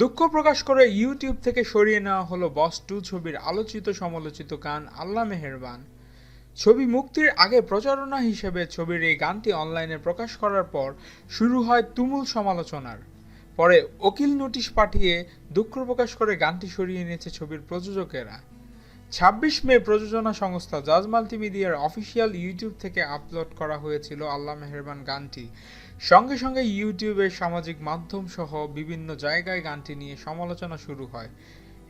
দুঃখ প্রকাশ করে ইউটিউব থেকে সরিয়ে নেওয়া হলো বস টু ছবির আলোচিত সমালোচিত গান আল্লাহ মেহেরবান। ছবি মুক্তির আগে প্রচারণা হিসেবে ছবির এই গানটি অনলাইনে প্রকাশ করার পর শুরু হয় তুমুল সমালোচনার। পরে ওকিল নোটিশ পাঠিয়ে দুঃখ প্রকাশ করে গানটি সরিয়ে নিয়েছে ছবির প্রযোজকেরা। ছাব্বিশ মে প্রযোজনা সংস্থা জাজ মাল্টিমিডিয়ার অফিসিয়াল ইউটিউব থেকে আপলোড করা হয়েছিল আল্লাহ মেহেরবান গানটি। সঙ্গে সঙ্গে ইউটিউবের সামাজিক মাধ্যম সহ বিভিন্ন জায়গায় গানটি নিয়ে সমালোচনা শুরু হয়।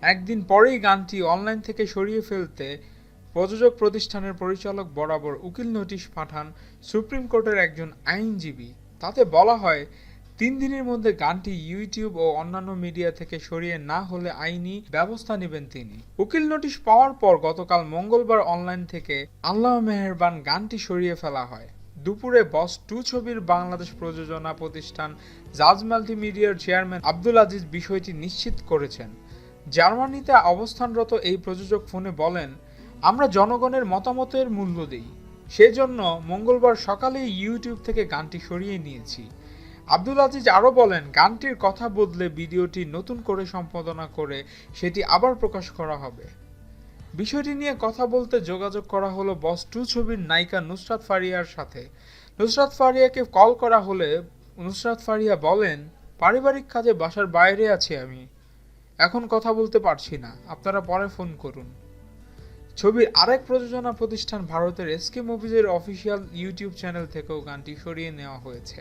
একদিন পরেই গানটি অনলাইন থেকে সরিয়ে ফেলতে প্রযোজক প্রতিষ্ঠানের পরিচালক বরাবর উকিল নোটিশ পাঠান সুপ্রিম কোর্টের একজন আইনজীবী। তাতে বলা হয় তিন দিনের মধ্যে গানটি ইউটিউব ও অন্যান্য মিডিয়া থেকে সরিয়ে না হলে আইনি ব্যবস্থা নেবেন তিনি। উকিল নোটিশ পাওয়ার পর গতকাল মঙ্গলবার অনলাইন থেকে আল্লাহ মেহেরবান গানটি সরিয়ে ফেলা হয়। দুপুরে বস টু ছবির বাংলাদেশ প্রযোজনা প্রতিষ্ঠান জাজ মাল্টিমিডিয়ার চেয়ারম্যান আব্দুল আজিজ বিষয়টি নিশ্চিত করেছেন। জার্মানিতে অবস্থানরত এই প্রযোজক ফোনে বলেন, আমরা জনগণের মতামতের মূল্য দিই। সেজন্য মঙ্গলবার সকালে ইউটিউব থেকে গানটি সরিয়ে নিয়েছি। আব্দুল আজিজ আরও বলেন, গানটির কথা বদলে ভিডিওটি নতুন করে সম্পাদনা করে সেটি আবার প্রকাশ করা হবে। বিষয়টি নিয়ে কথা বলতে যোগাযোগ করা হলো বস টু ছবির নায়িকা নুসরাত ফারিয়ার সাথে। নুসরাত ফারিয়াকে কল করা হলে নুসরাত ফারিয়া বলেন, পারিবারিক কাজে বাসার বাইরে আছি আমি। এখন কথা বলতে পারছি না। আপনারা পরে ফোন করুন। ছবির আরেক প্রযোজনা প্রতিষ্ঠান ভারতের এসকে মুভিজের অফিসিয়াল ইউটিউব চ্যানেল থেকেও গানটি সরিয়ে নেওয়া হয়েছে।